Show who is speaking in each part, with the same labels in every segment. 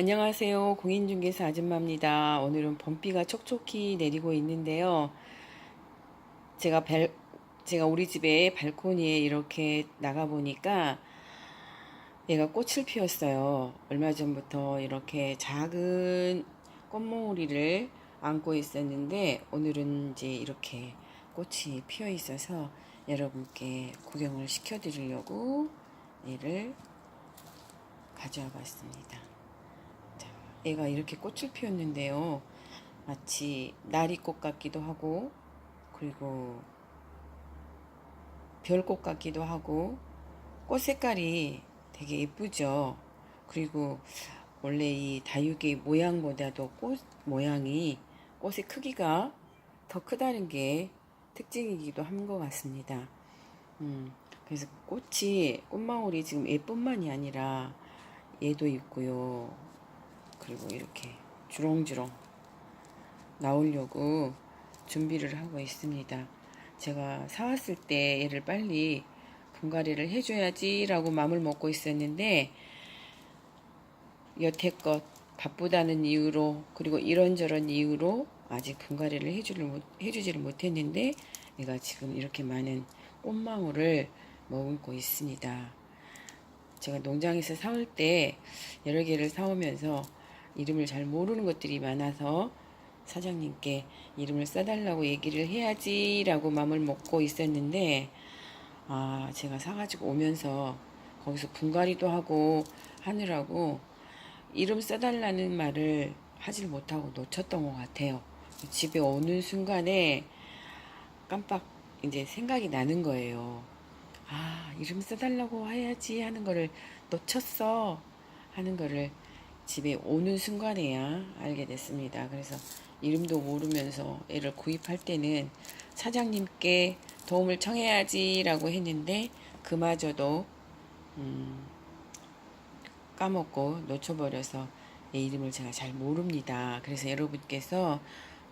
Speaker 1: 안녕하세요. 공인중개사 아줌마입니다. 오늘은 봄비가 촉촉히 내리고 있는데요. 제가 발, 제가 우리 집에 발코니에 이렇게 나가 보니까 얘가 꽃을 피웠어요. 얼마 전부터 이렇게 작은 꽃몽우리를 안고 있었는데 오늘은 이제 이렇게 꽃이 피어 있어서 여러분께 구경을 시켜드리려고 얘를 가져와 봤습니다. 자, 얘가 이렇게 꽃을 피웠는데요. 마치 나리꽃 같기도 하고, 그리고 별꽃 같기도 하고, 꽃 색깔이 되게 예쁘죠. 그리고 원래 이 다육이 모양보다도 꽃 모양이 꽃의 크기가 더 크다는 게 특징이기도 한 것 같습니다. 음, 그래서 꽃이 꽃망울이 지금 얘뿐만이 아니라 얘도 있고요. 그리고 이렇게 주렁주렁 나오려고 준비를 하고 있습니다. 제가 사왔을 때 얘를 빨리 분갈이를 해줘야지 라고 마음을 먹고 있었는데 여태껏 바쁘다는 이유로 그리고 이런저런 이유로 아직 분갈이를 해주를 못, 해주지를 못했는데 내가 지금 이렇게 많은 꽃망울을 머금고 있습니다. 제가 농장에서 사올 때 여러 개를 사오면서 이름을 잘 모르는 것들이 많아서 사장님께 이름을 써달라고 얘기를 해야지라고 마음을 먹고 있었는데 아 제가 사가지고 오면서 거기서 분갈이도 하고 하느라고 이름 써달라는 말을 하질 못하고 놓쳤던 것 같아요. 집에 오는 순간에 깜빡 이제 생각이 나는 거예요. 아, 이름 써달라고 해야지 하는 거를 놓쳤어 하는 거를 집에 오는 순간에야 알게 됐습니다. 그래서 이름도 모르면서 애를 구입할 때는 사장님께 도움을 청해야지라고 했는데 그마저도 음, 까먹고 놓쳐버려서 얘 이름을 제가 잘 모릅니다. 그래서 여러분께서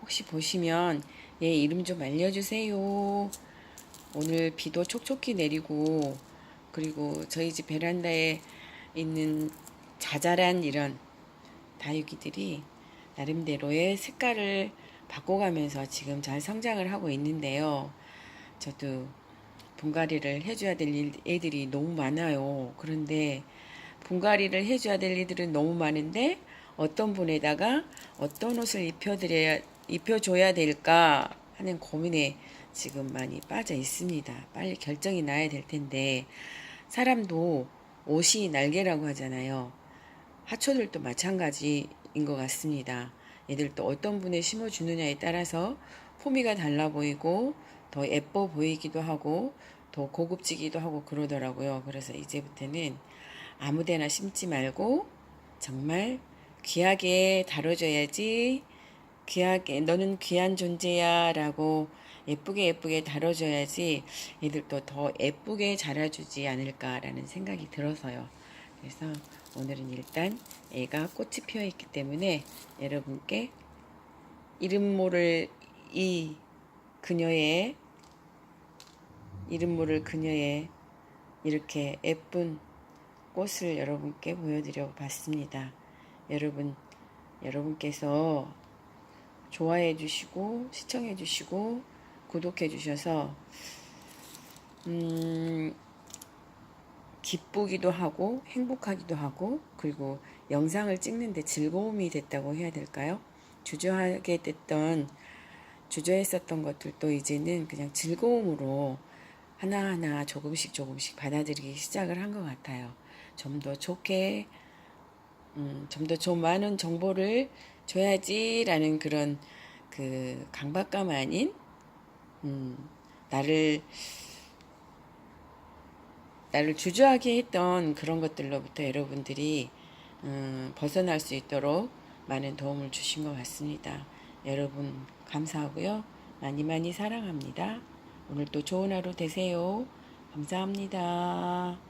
Speaker 1: 혹시 보시면 얘 이름 좀 알려주세요. 오늘 비도 촉촉히 내리고 그리고 저희 집 베란다에 있는 자잘한 이런 다육이들이 나름대로의 색깔을 바꿔가면서 지금 잘 성장을 하고 있는데요. 저도 분갈이를 해줘야 될 일- 애들이 너무 많아요. 그런데 분갈이를 해줘야 될 애들은 너무 많은데 어떤 분에다가 어떤 옷을 입혀드려야 입혀줘야 될까 하는 고민에 지금 많이 빠져 있습니다. 빨리 결정이 나야 될 텐데 사람도 옷이 날개라고 하잖아요. 하초들도 마찬가지인 것 같습니다. 얘들도 어떤 분에 심어주느냐에 따라서 포미가 달라 보이고 더 예뻐 보이기도 하고 더 고급지기도 하고 그러더라고요. 그래서 이제부터는 아무 데나 심지 말고 정말 귀하게 다뤄줘야지 귀하게 너는 귀한 존재야 라고 예쁘게 예쁘게 다뤄줘야지 얘들도 더 예쁘게 자라주지 않을까라는 생각이 들어서요. 그래서 오늘은 일단 애가 꽃이 피어 있기 때문에 여러분께 이름 모를 이 그녀의 이름 모를 그녀의 이렇게 예쁜 꽃을 여러분께 보여드려 봤습니다. 여러분, 여러분께서 좋아해 주시고, 시청해 주시고, 구독해 주셔서, 음, 기쁘기도 하고, 행복하기도 하고, 그리고 영상을 찍는데 즐거움이 됐다고 해야 될까요? 주저하게 됐던, 주저했었던 것들도 이제는 그냥 즐거움으로 하나하나 조금씩 조금씩 받아들이기 시작을 한 것 같아요. 좀 더 좋게, 음, 좀 더 좀 많은 정보를 줘야지라는 그런 그 강박감 아닌, 음, 나를, 나를 주저하게 했던 그런 것들로부터 여러분들이, 음, 벗어날 수 있도록 많은 도움을 주신 것 같습니다. 여러분, 감사하고요. 많이 많이 사랑합니다. 오늘도 좋은 하루 되세요. 감사합니다.